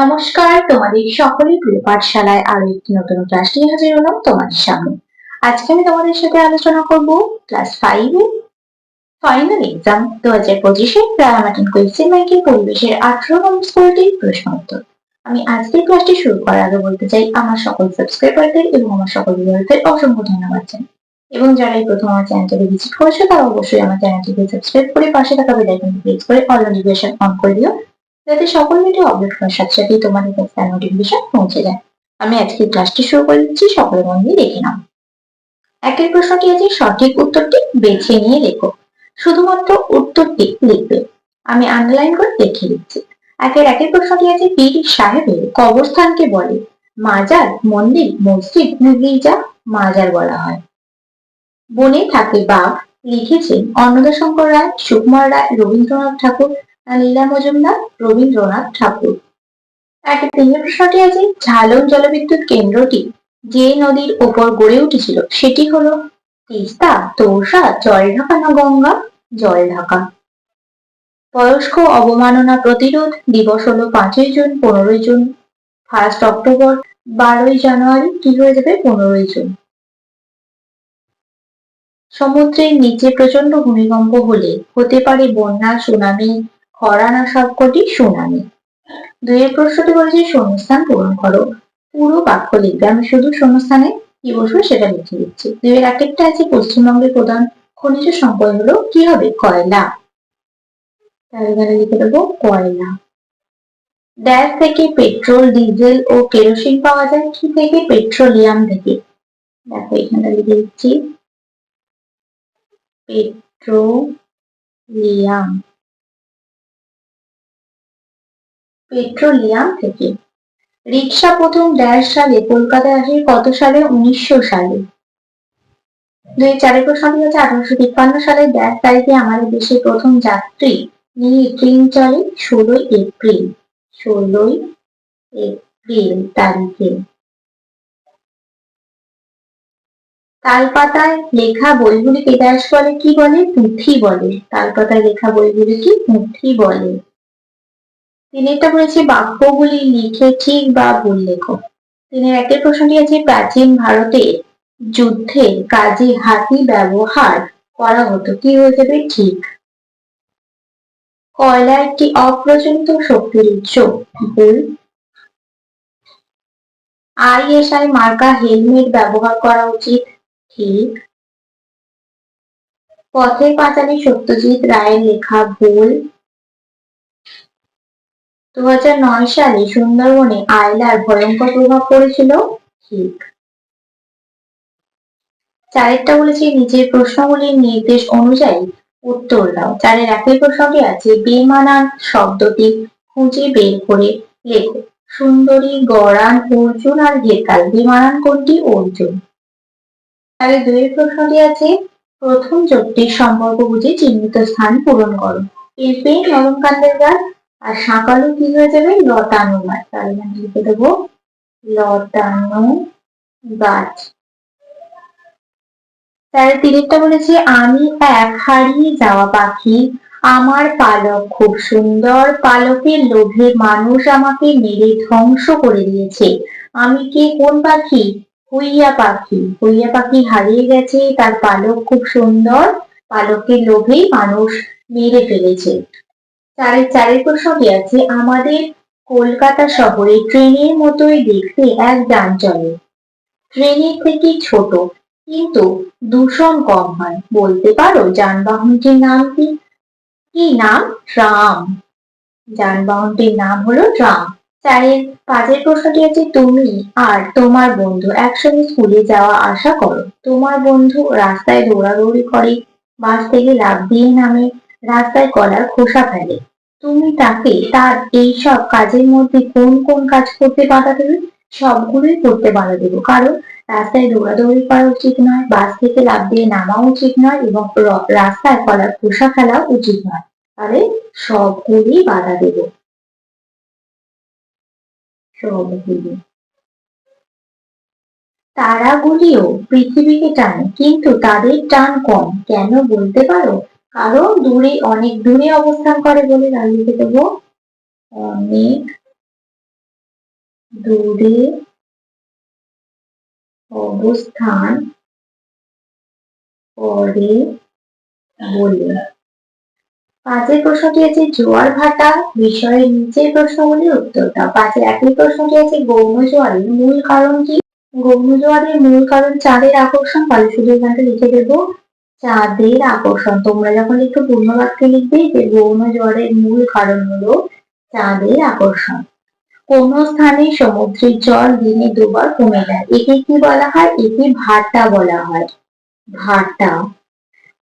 নমস্কার, তোমাদের সকলের প্রিয় পাঠশালায় আরও একটি নতুন ক্লাস নিয়ে হাজির হলাম তোমাদের সামনে। আজকে আমি তোমাদের সাথে আলোচনা করব ক্লাস ফাইভে ফাইনাল এক্সাম দু হাজার পঁচিশে রায়ামাটিন কোয়েশ্চেন ব্যাংকের পরিবেশের আঠারো নম্বর স্কুলটির প্রশ্ন উত্তর আমি আজকের ক্লাসটি শুরু করার আগে বলতে চাই, আমার সকল সাবস্ক্রাইবারদের এবং আমার সকল ভিউয়ারদের অসংখ্য ধন্যবাদ জানাই। এবং যারা এই প্রথম আমার চ্যানেলটিকে ভিজিট করেছে, তারা অবশ্যই আমার চ্যানেলটিকে সাবস্ক্রাইব করে পাশে থাকা বেল আইকনটি ক্লিক করে অল নোটিফিকেশন অন করে দিও। যাতে সকল ভিডিও আপলোড করার সাথে সাথেই তোমাদের কাছে তার নোটিফিকেশন পৌঁছে যায়। আমি আজকে ক্লাসটি শুরু করে দিচ্ছি, সকলে মন দিয়ে দেখে নাও। একের প্রশ্নটি আছে, সঠিক উত্তরটি বেছে নিয়ে লেখো। শুধুমাত্র উত্তরটি লিখবে। আমি আন্ডারলাইন করে দেখিয়ে দিচ্ছি। একের একের প্রশ্নটি আছে, পীর সাহেবের কবরস্থানকে বলে, মাজার, মন্দির, মসজিদ, গির্জা, মাজার বলা হয়। বনে থাকে বাঘ, লিখেছেন অন্নদাশঙ্কর রায়, সুকুমার রায়, রবীন্দ্রনাথ ঠাকুর। লীলা মজুমদার রবীন্দ্রনাথ ঠাকুর। একটা তিনের প্রশ্নটি আছে, ঝালন জলবিদ্যুৎ কেন্দ্রটি যে নদীর ওপর গড়ে উঠেছিল, সেটি হলো তিস্তা তোষা জলঢাকা না গঙ্গা? জলঢাকা বয়স্ক অবমাননা প্রতিরোধ দিবস হলো পাঁচই জুন, পনেরোই জুন। ফার্স্ট অক্টোবর, বারোই জানুয়ারি, কি হয়ে যাবে? পনেরোই জুন। সমুদ্রের নিচে প্রচণ্ড ভূমিকম্প হলে হতে পারে বন্যা, সুনামি খরা না সবকটি সুনামি দুইয়ের প্রশ্নটি বলেছে, শূন্যস্থান পূরণ করো। পুরো বাক্য লিখবে। আমি শুধু শূন্যস্থানে কি বসবো সেটা লিখে দিচ্ছি। দুইয়ের এক একটা আছে পশ্চিমবঙ্গের প্রধান খনিজ সম্পদ হলো কি হবে? কয়লা। তাহলে লিখে দেবো, কয়লা। ড্যাশ থেকে পেট্রোল, ডিজেল ও কেরোসিন পাওয়া যায়। কি থেকে? পেট্রোলিয়াম থেকে। দেখো, এখানটা লিখে দিচ্ছি। পেট্রোলিয়াম। পেট্রোলিয়াম থেকে। রিক্সা প্রথম ড্যাশ সালে, কলকাতায় আসে কত সালে? উনিশশো সালে। দুই চারের প্রশ্নটি হচ্ছে আঠারোশো তিপ্পান্ন সালে ড্যাশ তারিখে আমাদের দেশে প্রথম যাত্রী নিয়ে ট্রেন চলে ষোলোই এপ্রিল। ষোলোই এপ্রিল তারিখে। তালপাতায় লেখা বইগুলিকে ড্যাশ বলে কি বলে? পুঁথি বলে। তালপাতায় লেখা বইগুলিকে পুঁথি বলে। তিনেরটা বলেছে বাক্যগুলি লিখে ঠিক বা ভুল লেখো। তিনের একের প্রশ্নটি আছে প্রাচীন ভারতে যুদ্ধের কাজে হাতি ব্যবহার করা হতো, কি হয়ে যাবে ঠিক। কয়লা একটি অপ্রচলিত শক্তির উৎস ভুল আইএসআই মার্কা হেলমেট ব্যবহার করা উচিত, ঠিক। পথের পাঁচালী সত্যজিৎ রায়ের লেখা ভুল দু হাজার নয় সালে সুন্দরবনে আয়লার ভয়ঙ্কর প্রভাব পড়েছিল ঠিক চারেরটা বলেছি নিচের প্রশ্নগুলির নির্দেশ অনুযায়ী উত্তর দাও। চারের একই প্রশ্নটি আছে বেমানান শব্দটি খুঁজে বের করে লেখো, সুন্দরী, গড়ান, অর্জুন আর ঘেকাল বিমানান কোনটি? অর্জুন। তাহলে দুই প্রশ্নটি আছে, প্রথম জোটটির সম্পর্ক বুঝে চিহ্নিত স্থান পূরণ করো। পেঁপে নরম কান্দের গাছ আর শাঁকালু কি হয়ে যাবে? লতানো গাছ। তাহলে এখানে লিখে দেবো লতানো গাছ। তাহলে তিরিশটা বলেছে, আমি এক হারিয়ে যাওয়া পাখি। আমার পালক খুব সুন্দর। পালকের লোভে মানুষ আমাকে মেরে ধ্বংস করে দিয়েছে। আমি কি? কোন পাখি? হুইয়া পাখি। হুইয়া পাখি হারিয়ে গেছে। তার পালক খুব সুন্দর। পালকের লোভেই মানুষ মেরে ফেলেছে। চারের চারের প্রশ্নটি আছে। আমাদের কলকাতা শহরে ট্রেনের মতোই দেখতে এক যান চলে। ট্রেনের থেকে ছোট, কিন্তু দূষণ কম হয়। বলতে পারো যানবাহনটির নাম কি? কি নাম? ট্রাম। যানবাহনটির নাম হলো ট্রাম। চারের পাঁচের প্রশ্নটি আছে, তুমি আর তোমার বন্ধু একসঙ্গে স্কুলে যাওয়া আসা করো। তোমার বন্ধু রাস্তায় দৌড়াদৌড়ি করে, বাস থেকে লাভ দিয়ে নামে। রাস্তায় কলার খোসা ফেলে। তুমি তাকে তার এই সব কাজের মধ্যে কোন কোন কাজ করতে বাধা দেবে? সবগুলোই করতে বাধা দেবো। কারণ রাস্তায় দৌড়াদৌড়ি করা উচিত নয়, বাস থেকে লাভ দিয়ে নামা উচিত নয় এবং রাস্তায় কলার খোসা ফেলা উচিত নয়। তাহলে সবগুলি বাধা দেব। সবগুলি। তারাগুলিও পৃথিবীকে টানে, কিন্তু তাদের টান কম। কেন বলতে পারো? কারণ দূরে, অনেক দূরে অবস্থান করে বলে লিখে দেবো। অনেক দূরে অবস্থান করে বলে। পাঁচের প্রশ্নটি আছে জোয়ার ভাটা, বিষয়ের নিচের প্রশ্নগুলির উত্তর দাও পাঁচের একই প্রশ্নটি আছে গৌণ জোয়ারের মূল কারণ কি? গৌণ জোয়ারের মূল কারণ চাঁদের আকর্ষণ তাহলে শুধু এখানটা লিখে দেবো। চাঁদের আকর্ষণ। তোমরা যখন একটু পূর্ণ বাক্যে লিখবে যে গৌণ জ্বরের মূল কারণ হলো চাঁদের আকর্ষণ। কোন স্থানে সমুদ্রের জল দিনে দুবার কমে যায়। একে কি বলা হয়? একে ভাটা বলা হয়। ভাটা।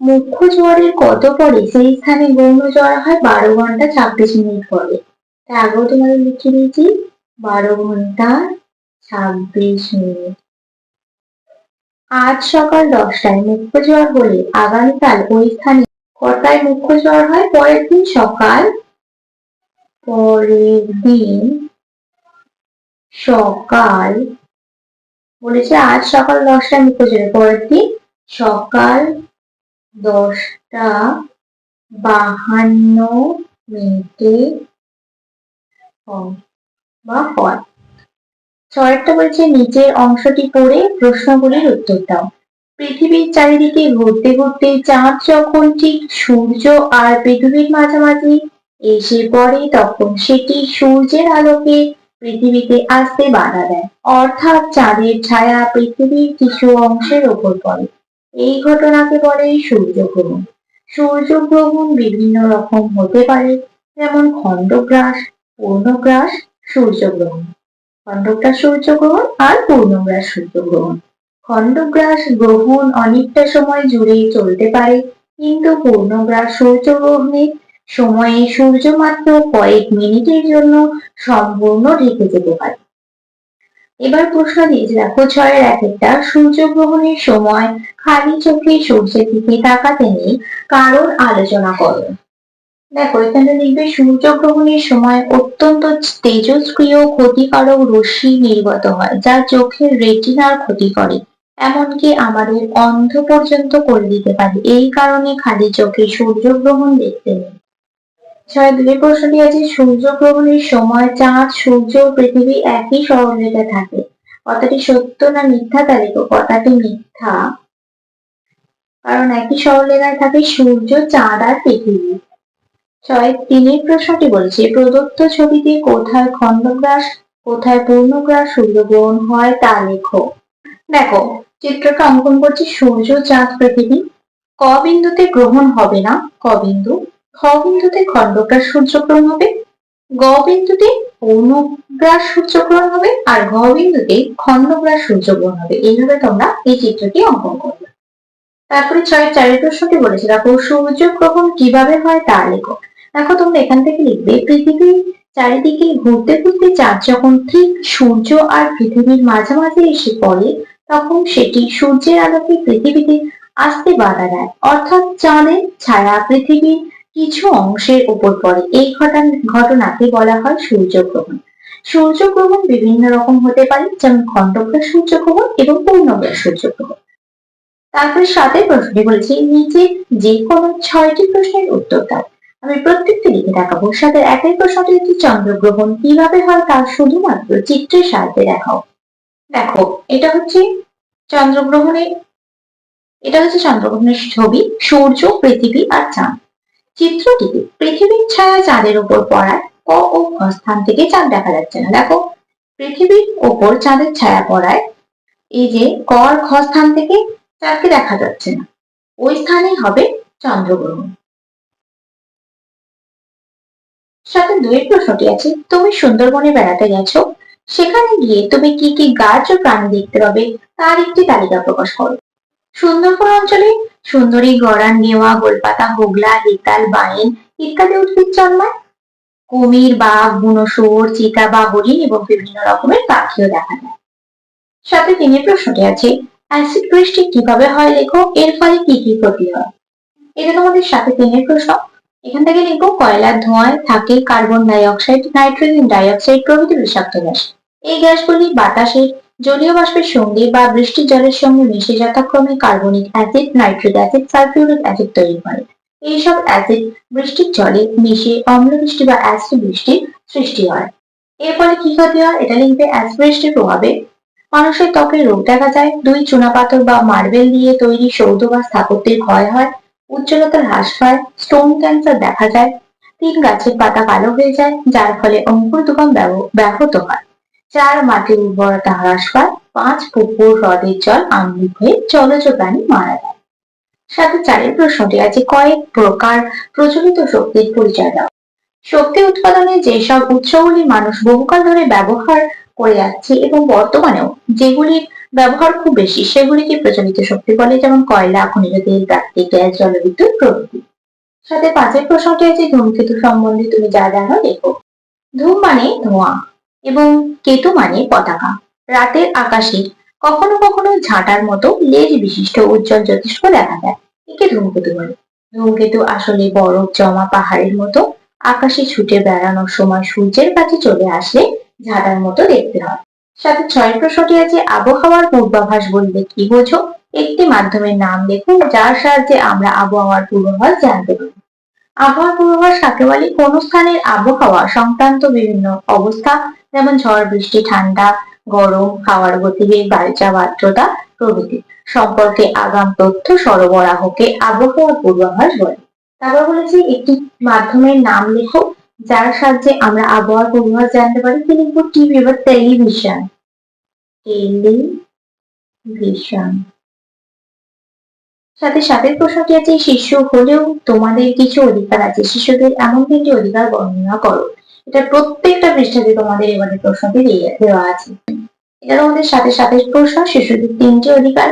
মুখ্য জ্বরের কত পরে? সেই স্থানে গৌণ জ্বর হয় বারো ঘণ্টা ছাব্বিশ মিনিট পরে। আগেও তোমাদের লিখে দিয়েছি, বারো ঘণ্টা ছাব্বিশ মিনিট। আজ সকাল দশটায় মুখ্য জ্বর হলে আগামীকাল ওই স্থানে কটায় মুখ্য জ্বর হয়? পরের দিন সকাল, পরের দিন সকাল, বলেছে আজ সকাল দশটায় মুখ্য জ্বর পরের দিন সকাল দশটা বাহান্ন মিনিটে বা হয়। ছয়টা বলছে, নিচের অংশটি পড়ে প্রশ্নগুলির উত্তর দাও। পৃথিবীর চারিদিকে ঘুরতে ঘুরতে চাঁদ যখন ঠিক সূর্য আর পৃথিবীর মাঝামাঝি এসে পড়ে, তখন সেটি সূর্যের আলোকে পৃথিবীতে আসতে বাধা দেয়। অর্থাৎ চাঁদের ছায়া পৃথিবীর কিছু অংশের ওপর পড়ে। এই ঘটনাকে বলে সূর্যগ্রহণ। সূর্যগ্রহণ বিভিন্ন রকম হতে পারে, যেমন খণ্ডগ্রাস, পূর্ণগ্রাস, সূর্যগ্রহণ। খণ্ডগ্রাস সূর্যগ্রহণ আর পূর্ণগ্রাস সূর্যগ্রহণ। খণ্ডগ্রাস গ্রহণ অনেকটা সময় জুড়ে চলতে পারে, কিন্তু পূর্ণগ্রাস সূর্যগ্রহণের সময়ে সূর্য মাত্র কয়েক মিনিটের জন্য সম্পূর্ণ ঢেকে যেতে পারে। এবার প্রশ্ন দিয়েছে দেখো, ছয়ের এক একটা সূর্যগ্রহণের সময় খালি চোখে সূর্যের দিকে তাকাতে নেই, কারণ আলোচনা করো। দেখো, এখানে লিখবে সূর্যগ্রহণের সময় অত্যন্ত তেজস্ক্রিয় ক্ষতিকারক রশ্মি নির্গত হয়, যা চোখের রেটিনার ক্ষতি করে। এমনকি আমাদের অন্ধ পর্যন্ত করে দিতে পারে। এই কারণে খালি চোখে সূর্যগ্রহণ দেখতে নেই। ছয়, দুই প্রশ্নটি আছে, সূর্যগ্রহণের সময় চাঁদ, সূর্য পৃথিবী একই সরলরেখায় থাকে। কথাটি সত্য না মিথ্যা তা লেখো কথাটি মিথ্যা। কারণ একই সরলরেখায় থাকে সূর্য, চাঁদ আর পৃথিবী। ছয়, তিনের প্রশ্নটি বলছে, প্রদত্ত ছবিতে কোথায় খণ্ডগ্রাস, কোথায় পূর্ণগ্রাস সূর্যগ্রহণ হয় তা লেখো। দেখো, চিত্রটা অঙ্কন করছি সূর্য, চাঁদ, পৃথিবী। ক বিন্দুতে গ্রহণ হবে না, ক বিন্দু। খ বিন্দুতে খণ্ডগ্রাস সূর্যগ্রহণ হবে, গ বিন্দুতে পূর্ণগ্রাস সূর্যগ্রহণ হবে, আর ঘ বিন্দুতে খণ্ডগ্রাস সূর্যগ্রহণ হবে। এইভাবে তোমরা এই চিত্রটি অঙ্কন করবে। তারপরে ছয়, চারের প্রশ্নটি বলেছে, দেখো, সূর্যগ্রহণ কীভাবে হয় তা লেখো। দেখো, তোমরা এখান থেকে লিখবে, পৃথিবীর চারিদিকে ঘুরতে ঘুরতে চাঁদ যখন ঠিক সূর্য আর পৃথিবীর মাঝামাঝি এসে পড়ে, তখন সেটি সূর্যের আলোকে পৃথিবীতে আসতে বাধা দেয়। অর্থাৎ চাঁদের ছায়া পৃথিবীর কিছু অংশের উপর পড়ে। এই ঘটনা, ঘটনাকে বলা হয় সূর্যগ্রহণ। সূর্যগ্রহণ বিভিন্ন রকম হতে পারে, যেমন খণ্ডগ্রাস সূর্যগ্রহণ এবং পূর্ণগ্রাস সূর্যগ্রহণ। তারপরে সাথে প্রশ্নটি বলেছি, নিচে যে কোনো ছয়টি প্রশ্নের উত্তর দাও। আমি প্রত্যেকটি লিখে দেখাবো। সাথে একই প্রশ্নটি হচ্ছে চন্দ্রগ্রহণ কীভাবে হয় তা শুধুমাত্র চিত্রের সাহায্যে দেখাও। দেখো, এটা হচ্ছে চন্দ্রগ্রহণের এটা হচ্ছে চন্দ্রগ্রহণের ছবি, সূর্য, পৃথিবী আর চাঁদ। চিত্রটিতে পৃথিবীর ছায়া চাঁদের উপর পড়ায় ক ও খ স্থান থেকে চাঁদ দেখা যাচ্ছে না। দেখো, পৃথিবীর ওপর চাঁদের ছায়া পড়ায় এই যে ক আর খ স্থান থেকে চাঁদকে দেখা যাচ্ছে না। ওই স্থানেই হবে চন্দ্রগ্রহণ সাথে দুয়ের প্রশ্নটি আছে, তুমি সুন্দরবনে বেড়াতে গেছো? সেখানে গিয়ে তুমি কি কি গাছ ও প্রাণী দেখতে পাবে, তার একটি তালিকা প্রকাশ করো। সুন্দরবন অঞ্চলে সুন্দরী, গড়ান, নেওয়া, গোলপাতা, হোগলা, হেতাল বাইন ইত্যাদি উদ্ভিদ জন্মায়। কুমির, বাঘ বুনো শুয়োর চিতা বা হরিণ এবং বিভিন্ন রকমের পাখিও দেখা যায়। সাথে তিনি প্রশ্নটি আছে, অ্যাসিড বৃষ্টি কীভাবে হয় লেখো? এর ফলে কি কি ক্ষতি হয়? এটা তোমাদের সাথে তিনের প্রশ্ন। এখান থেকে লিখব কয়লার ধোঁয়ায় থাকে carbon dioxide, nitrogen dioxide প্রভৃতি বিষাক্ত গ্যাস। এই গ্যাসগুলি বাতাসের জলীয় বাষ্পের সঙ্গে বা বৃষ্টির জলের সঙ্গে মিশে যথাক্রমে carbonic acid nitric acid, sulphuric acid তৈরি করে। এইসব অ্যাসিড বৃষ্টির জলে মিশে অম্ল বৃষ্টি বা অ্যাসিড বৃষ্টির সৃষ্টি হয়। এর ফলে কি ক্ষতি হয়? এটা লিখবে অ্যাসবেস্টের প্রভাবে। মানুষের ত্বকে রোগ দেখা যায়। দুই চুনাপাথর বা মার্বেল দিয়ে তৈরি সৌধ বা স্থাপত্যের ক্ষয় হয়। উজ্জ্বলতা হ্রাস পায় স্টোন ক্যান্সার দেখা যায়, তিন গাছের পাতা কালো হয়ে যায়, যার ফলে অঙ্কুর দোকান ব্যাহত হয়। চার মাটির উর্বরতা হ্রাস পায়, পাঁচ পুকুর হ্রদের জল আম্লিক হয়ে জলজ প্রাণী মারা যায়। সাথে চারের প্রশ্নটি আছে, কয়েক প্রকার প্রচলিত শক্তির পরিচয় দাও। শক্তি উৎপাদনে যেসব উৎসগুলি মানুষ বহুকাল ধরে ব্যবহার করে যাচ্ছে এবং বর্তমানেও যেগুলির ব্যবহার খুব বেশি। সেগুলিকে প্রচলিত শক্তি বলে যেমন কয়লা, খনিজ তেল, প্রাকৃতিক গ্যাস, জলবিদ্যুৎ প্রভৃতি। সাথে পাঁচের প্রশ্নটি আছে ধূমকেতু সম্বন্ধে তুমি যা জানো দেখো। ধূম মানে ধোঁয়া এবং কেতু মানে পতাকা। রাতের আকাশে কখনো কখনো ঝাঁটার মতো লেজ বিশিষ্ট উজ্জ্বল জ্যোতিষ্ক দেখা যায় একে ধূমকেতু বলে। ধূমকেতু আসলে বরফ জমা পাহাড়ের মতো। আকাশে ছুটে বেড়ানোর সময় সূর্যের কাছে চলে আসলে ঝাঁটার মতো দেখতে হয়। সাথে ছয় প্রশ্নটি আছে, আবহাওয়ার পূর্বাভাস বলতে কি বোঝো? একটি মাধ্যমের নাম লেখো যার সাহায্যে আমরা আবহাওয়ার পূর্বাভাস জানতে পারি। আবহাওয়ার পূর্বাভাস কাকে বলে? কোন স্থানের আবহাওয়া সংক্রান্ত বিভিন্ন অবস্থা, যেমন ঝড়, বৃষ্টি, ঠান্ডা, গরম, হাওয়ার গতিবেগ বায়ুচাপ আর্দ্রতা প্রভৃতি। সম্পর্কে আগাম তথ্য সরবরাহকে আবহাওয়ার পূর্বাভাস বলে। তারপর বলেছি, একটি মাধ্যমের নাম লেখো যার সাহায্যে আমরা আবহাওয়ার পূর্বাভাস জানতে পারি। লিখব টিভি বা টেলিভিশন টেলিভিশন সাথে সাথের প্রশ্নটি আছে, শিশু হলেও তোমাদের কিছু অধিকার আছে। শিশুদের এমন তিনটি অধিকার বর্ণনা করো। এটা প্রত্যেকটা পৃষ্ঠাতে তোমাদের এবারে প্রশ্নটি দেওয়া আছে। এটা তোমাদের সাথে সাথে প্রশ্ন, শিশুদের তিনটি অধিকার।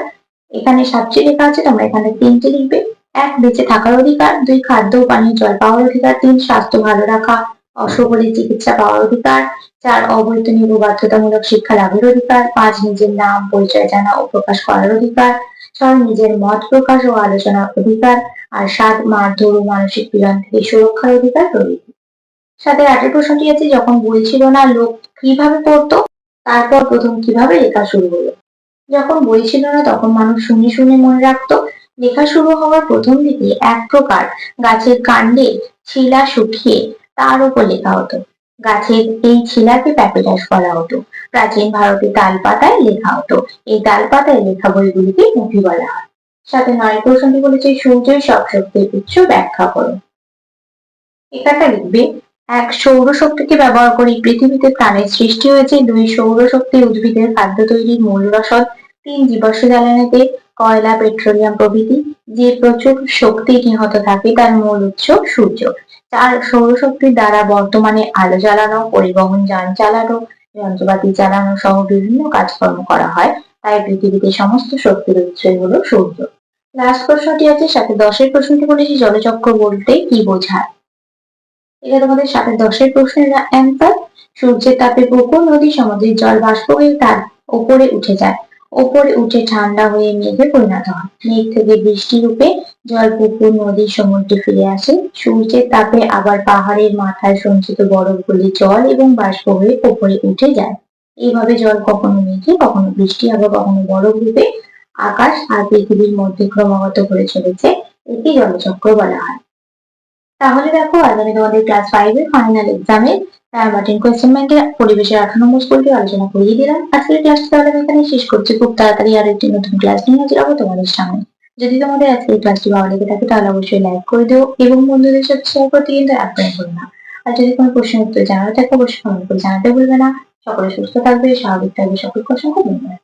এখানে সাতটি লেখা আছে, তোমরা এখানে তিনটি লিখবে। এক বেঁচে থাকার অধিকার, দুই খাদ্য পানীয় জল পাওয়ার অধিকার, তিন স্বাস্থ্য ভালো রাখা অসবলে চিকিৎসা পাওয়ার অধিকার, চার অবৈতনিক ও বাধ্যতামূলক শিক্ষা লাভের অধিকার, পাঁচ নিজের নাম, পরিচয় জানা ও প্রকাশ করার অধিকার, ছয় নিজের মত প্রকাশ ও আলোচনার অধিকার, আর সাত মারধর ও মানসিক পীড়ন থেকে সুরক্ষার অধিকার প্রভৃতি সাথে আটের প্রশ্নটি আছে, যখন বই ছিল না, লোক কীভাবে পড়তো? তারপর প্রথম কীভাবে লেখা শুরু হলো? যখন বই ছিল না, তখন মানুষ শুনে শুনে মনে রাখতো লেখা শুরু হওয়ার প্রথম দিকে এক প্রকার গাছের কাণ্ডে শিলা শুকিয়ে তার উপর লেখা হতো। গাছের এই শিলাকে প্যাপিটাস বলা হতো। প্রাচীন ভারতে তাল পাতায় লেখা হতো। এই তাল পাতায় লেখা বইগুলিকে পুঁথি বলা হয়। সাথে নয় প্রশ্নটি বলেছে, সূর্যের সব শক্তির উৎস ব্যাখ্যা করো। এখানটা লিখবে, এক সৌরশক্তিকে ব্যবহার করে পৃথিবীতে প্রাণের সৃষ্টি হয়েছে। দুই সৌরশক্তি উদ্ভিদের খাদ্য তৈরির মূল রসদ, তিন জীবাশ্ম জ্বালানিতে কয়লা, পেট্রোলিয়াম প্রভৃতি যে প্রচুর শক্তি নিহত থাকে তার মূল উৎস সূর্য চার সৌরশক্তির দ্বারা বর্তমানে আলো জ্বালানো, পরিবহন, যান চালানো, যন্ত্রপাতি চালানো সহ বিভিন্ন কাজকর্ম করা হয়। তাই পৃথিবীতে সমস্ত শক্তির উৎসই হলো সূর্য। লাস্ট প্রশ্নটি আছে, সাথে দশের প্রশ্নটি বলেছি, জলচক্র বলতে কি বোঝায়? এটা তোমাদের সাথে দশের প্রশ্নের অ্যান্সার সূর্যের তাপে পুকুর নদী সমুদ্রের জল বাষ্প হয়ে তার উপরে উঠে যায়। ওপরে উঠে ঠান্ডা হয়ে মেঘে পরিণত হয়। মেঘ থেকে বৃষ্টি রূপে জল পুকুর নদী সমুদ্রে ফিরে আসে। সূর্যের তাপে আবার পাহাড়ের মাথায় সঞ্চিত বরফগুলি জল এবং বাষ্প হয়ে ওপরে উঠে যায়। এইভাবে জল কখনো মেঘে, কখনো বৃষ্টি আবার কখনো বরফ রূপে আকাশ আর পৃথিবীর মধ্যে ক্রমাগত করে চলেছে, একে জলচক্র বলা হয়। তাহলে দেখো, আজ আমি তোমাদের ক্লাস ফাইভ এর ফাইনাল এক্সামে কোয়েশ্চেন ব্যাংকের নম্বর স্কুলটি আলোচনা করিয়ে দিলাম। ক্লাসটি তাহলে আমি এখানে শেষ করছি। খুব তাড়াতাড়ি আর একটি নতুন ক্লাস নিয়ে তোমাদের সামনে। যদি তোমাদের আজকের ক্লাসটি ভালো লেগে থাকে, তাহলে অবশ্যই লাইক করে দিও এবং বন্ধুদের সাথে শেয়ার করতে কিন্তু একদমই ভুলবে না। আর যদি কোনো প্রশ্ন উত্তর জানার থাকে, অবশ্যই কমেন্ট করে জানাতে ভুলবে না। সকলে সুস্থ থাকবে, স্বাভাবিক থাকবে, সকলকে অসংখ্য ধন্যবাদ।